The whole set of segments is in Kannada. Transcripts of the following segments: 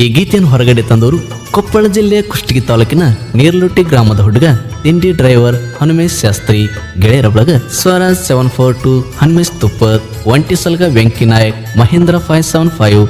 ಈ ಗೀತೆಯನ್ನು ಹೊರಗಡೆ ತಂದವರು ಕೊಪ್ಪಳ ಜಿಲ್ಲೆಯ ಕುಷ್ಟಗಿ ತಾಲೂಕಿನ ನೀರ್ಲುಟ್ಟಿ ಗ್ರಾಮದ ಹುಡುಗ ಇಂಡಿ ಡ್ರೈವರ್ ಹನುಮೇಶ್ ಶಾಸ್ತ್ರಿ, ಗೆಳೆಯರ ಬಳಗ Swaraj seven four two Hanumesh Tuppar ಒಂಟಿಸಲ್ಗ Venki Nayak, Mahendra five seven five,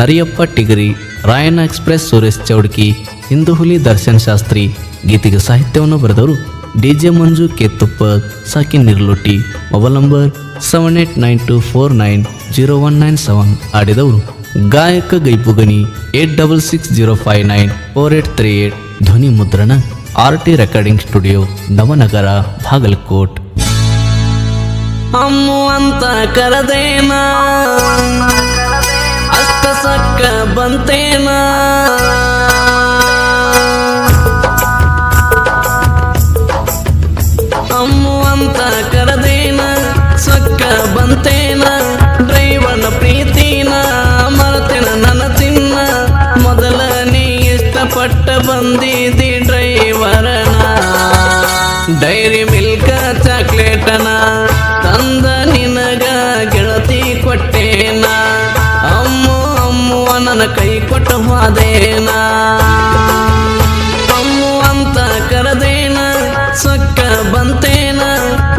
Nariyappa Tigari, Rayanna express Suresh Chaudki Hindu ಹುಲಿ ದರ್ಶನ್ ಶಾಸ್ತ್ರಿ. ಗೀತೆಗೆ ಸಾಹಿತ್ಯವನ್ನು ಬರೆದವರು D J Manju K Tuppar, ಸಾಕಿ ನಿರ್ಲುಟ್ಟಿ, mobile number seven eight nine two four nine zero one nine seven. ಆಡಿದವರು ಗಾಯಕ ಗೈಪುಗಣಿ eight double six zero five nine four eight three eight. ಧ್ವನಿ ಮುದ್ರಣ, R T recording studio, Navanagar, Bagalkot. ಅಮ್ಮು ಅಂತ ಕರದೇನ? ಅಷ್ಟ ಸಕ್ಕ ಬಂತೇನ? ನನ್ನ ಕೈ ಕೊಟ್ಟು ಹೋದೇನ? ಅಮ್ಮು ಅಂತ ಕರದೇನ? ಸೊಕ್ಕ ಬಂತೇನ?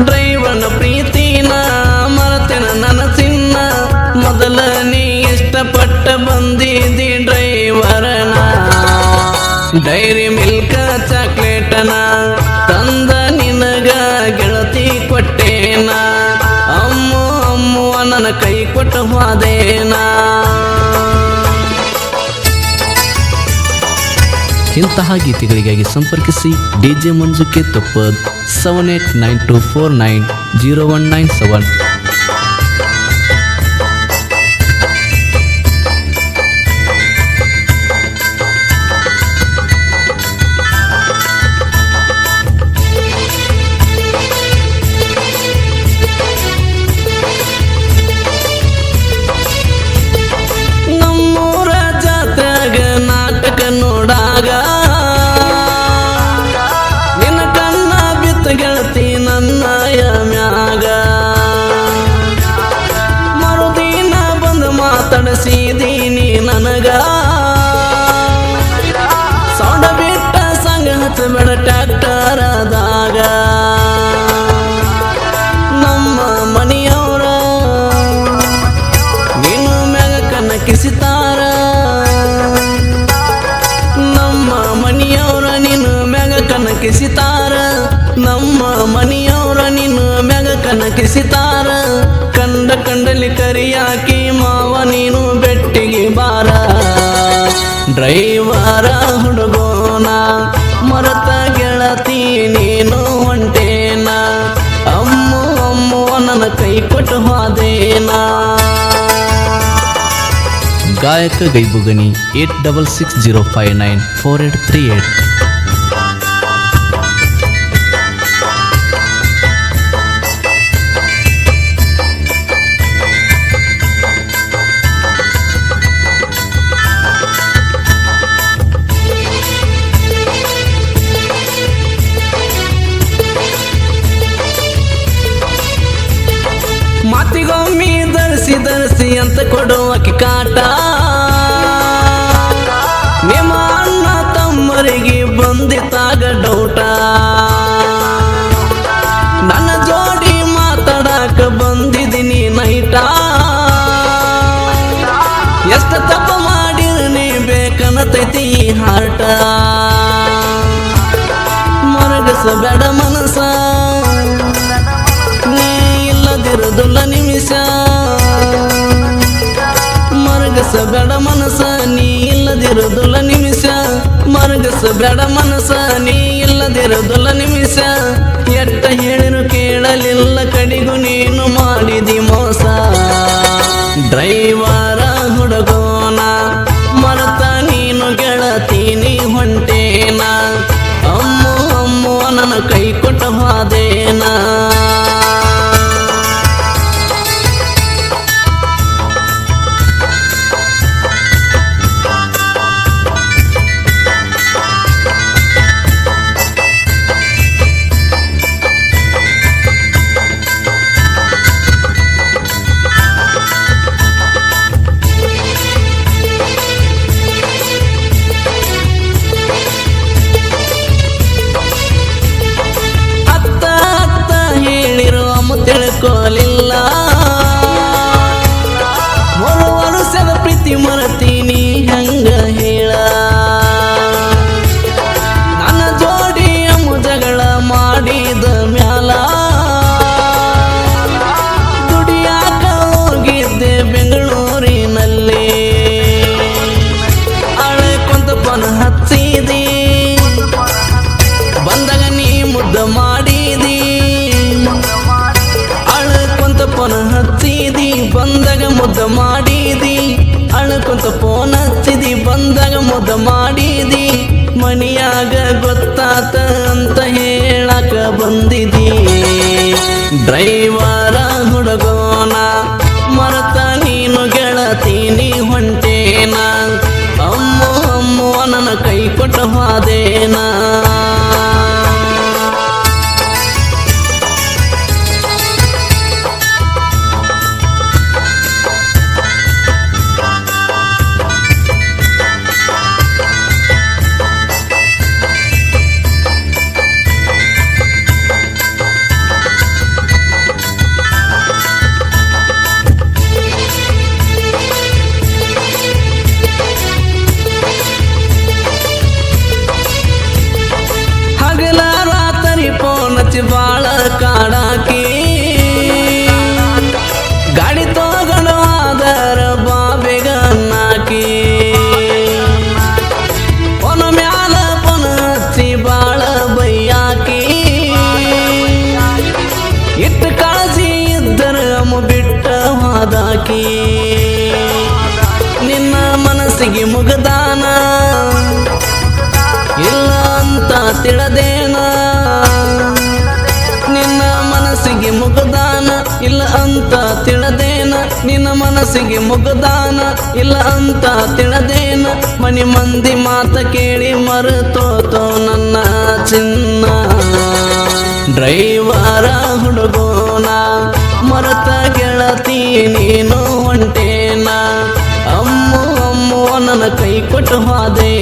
ಡ್ರೈವರ್ನ ಪ್ರೀತಿನ? ಮರತೇನ ನನ್ನ ತಿನ್ನ? ಮೊದಲ ನೀ ಇಷ್ಟಪಟ್ಟ ಬಂದಿದ್ದಿ ಡ್ರೈವರನ? ಡೈರಿ ಮಿಲ್ಕ ಚಾಕ್ಲೇಟನ? ತಂದ ನಿನಗ ಗೆಳತಿ ಕೊಟ್ಟೇನ? ಅಮ್ಮು ಅಮ್ಮು ನನ್ನ ಕೈ ಕೊಟ್ಟು ಹೋದೇನ? ಇಂತಹ ಗೀತೆಗಳಿಗಾಗಿ ಸಂಪರ್ಕಿಸಿ D J Manju K Tuppad seven eight nine two four nine zero one nine seven ಕಂದ ಕಂಡ ಕಂಡಲಿ ಕರಿಯಾಕಿ, ಮಾವ ನೀನು ಬೆಟ್ಟಿಗೆ ಬಾರ. ಡ್ರೈವರ ಹುಡುಗೋನ, ಮರತ ಗೆಳತಿ ನೀನು ಹೊಂಟೇನ ಅಮ್ಮ ಅಮ್ಮ, ನನ್ನ ಕೈ ಕೊಟ್ಟು ಹೋದೇನಾ. ಗಾಯಕ ಗೈಬುಗನಿ eight double six zero five nine four eight three eight ಕೊಡುವಕ್ಕೆ ಕಾಟ. ನಿಮ್ಮ ಅಣ್ಣ ತಮ್ಮರಿಗೆ ಬಂದಿತ್ತಾಗ ಡೌಟ ನನ್ನ ಜೋಡಿ ಮಾತಾಡಕ ಬಂದಿದ್ದೀನಿ ನೈಟ ಎಷ್ಟು ತಪ್ಪ ಮಾಡಿರ್ನಿ ಬೇಕನ್ನತೈತಿ ಹಾಟ ಮರಗಸ ಮರಗಸಬೇಡ ಮನಸ ನೀ ಇಲ್ಲದಿರುವುದಿಲ್ಲ ಮರಗಸಬೇಡ ಮನಸ ನೀ ಇಲ್ಲದಿರುವುದಿಲ್ಲ ನಿಮಿಷ. ಮರಗಸಬೇಡ ಮನಸ ನೀ ಇಲ್ಲದಿರುವುದಿಲ್ಲ ನಿಮಿಷ. ಎಟ್ಟ ಹೇಳಿರು ಕೇಳಲಿಲ್ಲ ಮನಿಯಾಗ ಗೊತ್ತಾತ ಅಂತ ಹೇಳಕ ಬಂದಿದೀ. ಡ್ರೈವರ್ ಮಾಡಿ ನಿನ್ನ ಮನಸ್ಸಿಗೆ ಮುಗದಾನ. ಇಲ್ಲ ಅಂತ ತಿಳದೇನ. ನಿನ್ನ ಮನಸ್ಸಿಗೆ ಮುಗದಾನ. ಇಲ್ಲ ಅಂತ ತಿಳದೇನ. ನಿನ್ನ ಮನಸ್ಸಿಗೆ ಮುಗದಾನ. ಇಲ್ಲ ಅಂತ ತಿಳದೇನ. ಮನೆ ಮಂದಿ ಮಾತ ಕೇಳಿ ಮರೆತೋತು ನನ್ನ ಚಿನ್ನ. ಡ್ರೈವರ ಹುಡುಗೋನ ಮರತ ಗೆಳತ ನೀನು ಹೊಂಟೇನ ಅಮ್ಮು ಅಮ್ಮು ನನ್ನ ಕೈ ಕೊಟ್ಟು ಹೋದೆ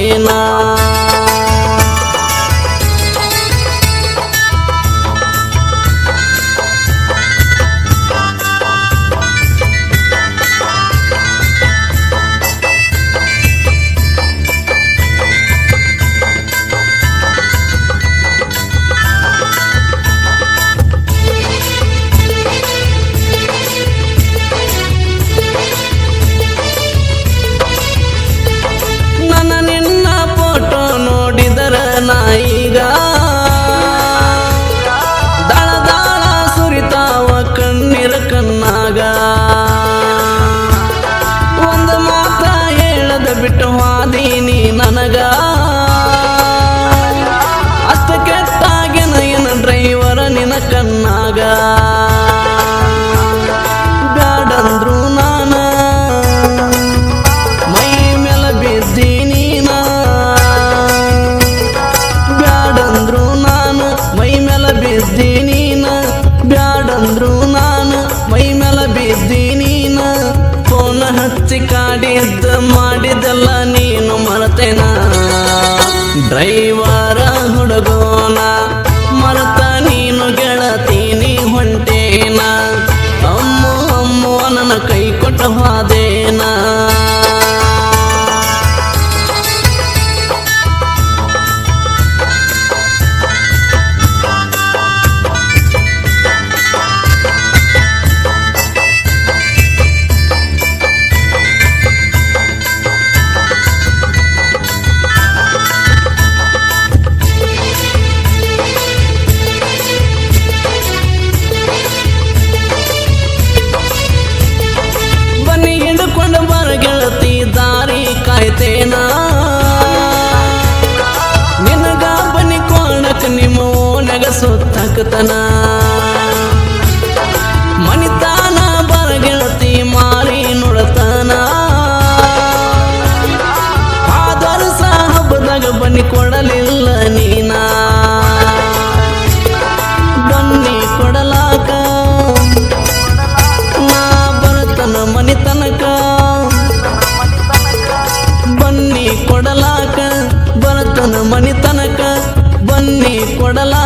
பாடலா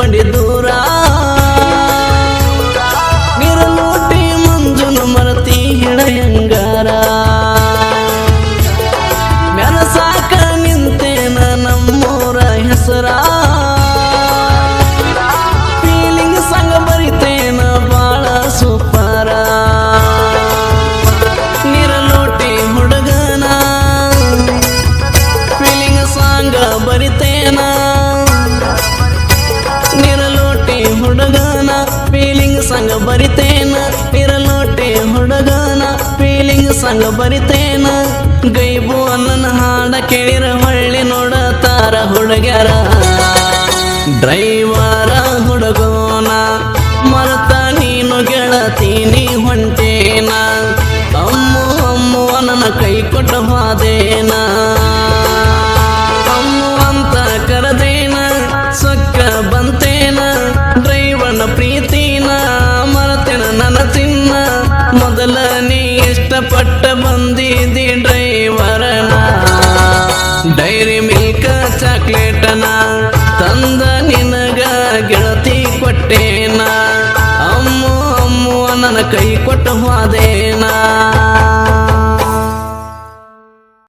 ಕಳ್ಕೊಂಡಿ ದೂರ ಕೊಟ್ಟೇನ ಅಮ್ಮು ಅಮ್ಮು